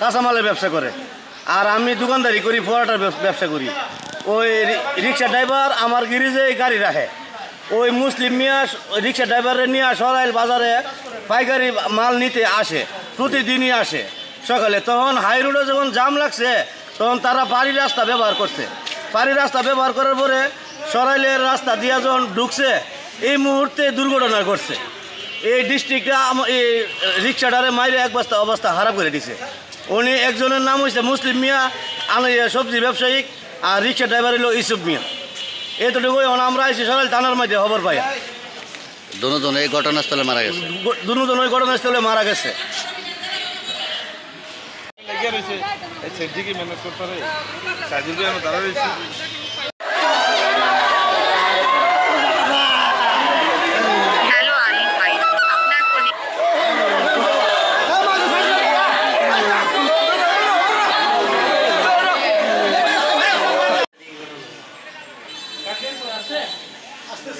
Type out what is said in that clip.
কাঁচামালের ব্যবসা করে। আর আমি দোকানদারি করি ফোয়াটার ব্যবসা করি। ওই রিক্সা ড্রাইভার আমার গিরিজে গাড়ি রাখে। ওই মুসলিম মিয়া রিক্সা ড্রাইভারে নিয়ে সরাইল বাজারে পাইকারি মাল নিতে আসে, প্রতিদিনই আসে। সকালে তখন হাই রোডে যখন জাম লাগছে, তখন তারা পাড়ি রাস্তা ব্যবহার করছে। পাড়ি রাস্তা ব্যবহার করার পরে সরাইলের রাস্তা দিয়া যখন ঢুকছে, এই মুহূর্তে দুর্ঘটনা ঘটছে। এই ডিস্ট্রিক্টে এই রিক্সাটারে মাইরে এক বস্তা অবস্থা খারাপ করে দিছে। উনি একজনের নাম হয়েছে মুসলিম মিয়া আনে সবজি ব্যবসায়িক আর রিক্সা ড্রাইভার হলো ইসুফ মিয়া। এতটুকু এখন আমরা আইসি সরাইল থানার মধ্যে খবর পাই। দুজন এই ঘটনাস্থলে মারা গেছে? দুজন ওই ঘটনাস্থলে মারা গেছে। লেগে রয়েছে। এই সেফটিকে ম্যানেজ করতে হবে। আসছে আসতে